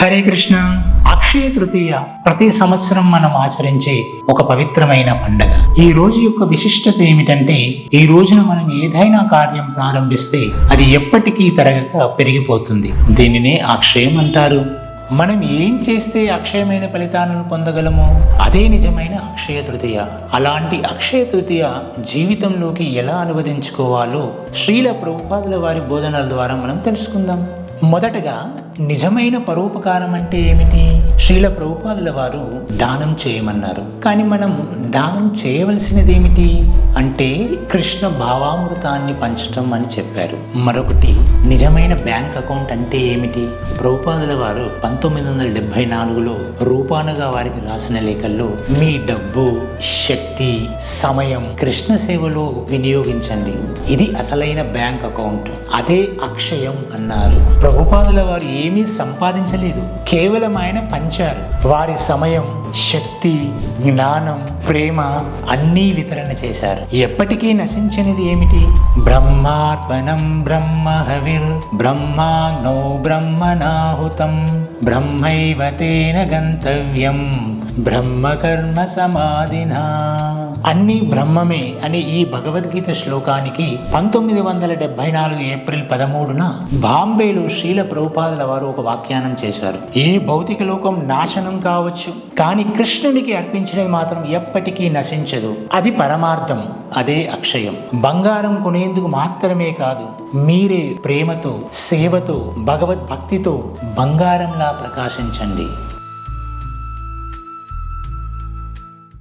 హరే కృష్ణ. అక్షయ తృతీయ ప్రతి సంవత్సరం మనం ఆచరించే ఒక పవిత్రమైన పండగ. ఈ రోజు యొక్క విశిష్టత ఏమిటంటే ఈ రోజున మనం ఏదైనా కార్యం ప్రారంభిస్తే అది ఎప్పటికీ తరగక పెరిగిపోతుంది. దీనినే అక్షయం అంటారు. మనం ఏం చేస్తే అక్షయమైన ఫలితాలను పొందగలమో అదే నిజమైన అక్షయ తృతీయ. అలాంటి అక్షయ తృతీయ జీవితంలోకి ఎలా అనువదించుకోవాలో శ్రీల ప్రభుపాదుల వారి బోధనల ద్వారా మనం తెలుసుకుందాం. మొదటగా నిజమైన పరోపకారం అంటే ఏమిటి? శ్రీల ప్రభుపాదుల వారు దానం చేయమన్నారు. కానీ మనం దానం చేయవలసినది ఏమిటి? అంటే కృష్ణ భావామృతాన్ని పంచటం అని చెప్పారు. మరొకటి నిజమైన బ్యాంక్ అకౌంట్ అంటే ఏమిటి? ప్రభుపాదుల వారు పంతొమ్మిది వందల డెబ్బై నాలుగులో రూపానుగా వారికి రాసిన లేఖల్లో మీ డబ్బు శక్తి సమయం కృష్ణ సేవలో వినియోగించండి. ఇది అసలైన బ్యాంక్ అకౌంట్. అదే అక్షయం అన్నారు. ప్రభుపాదుల వారు ఏమీ సంపాదించలేదు. కేవలం ఆయన పంచారు. వారి సమయం శక్తి జ్ఞానం ప్రేమ అన్నీ వితరణ చేశారు. ఎప్పటికీ నశించినది ఏమిటి? బ్రహ్మార్పణం బ్రహ్మ హవిర్ బ్రహ్మాగ్నో బ్రహ్మనాహుతం. బ్రహ్మైవ తేన గంతవ్యం బ్రహ్మకర్మ సమాధినా అన్ని బ్రహ్మమే అనే ఈ భగవద్గీత శ్లోకానికి పంతొమ్మిది వందల డెబ్బై నాలుగు ఏప్రిల్ పదమూడున బాంబేలో శీల ప్రభుపాదుల వారు ఒక వ్యాఖ్యానం చేశారు. ఈ భౌతిక లోకం నాశనం కావచ్చు కానీ కృష్ణునికి అర్పించినది మాత్రం ఎప్పటికీ నశించదు. అది పరమార్థం అదే అక్షయం. బంగారం కొనేందుకు మాత్రమే కాదు మీరే ప్రేమతో సేవతో భగవద్భక్తితో బంగారంలా ప్రకాశించండి.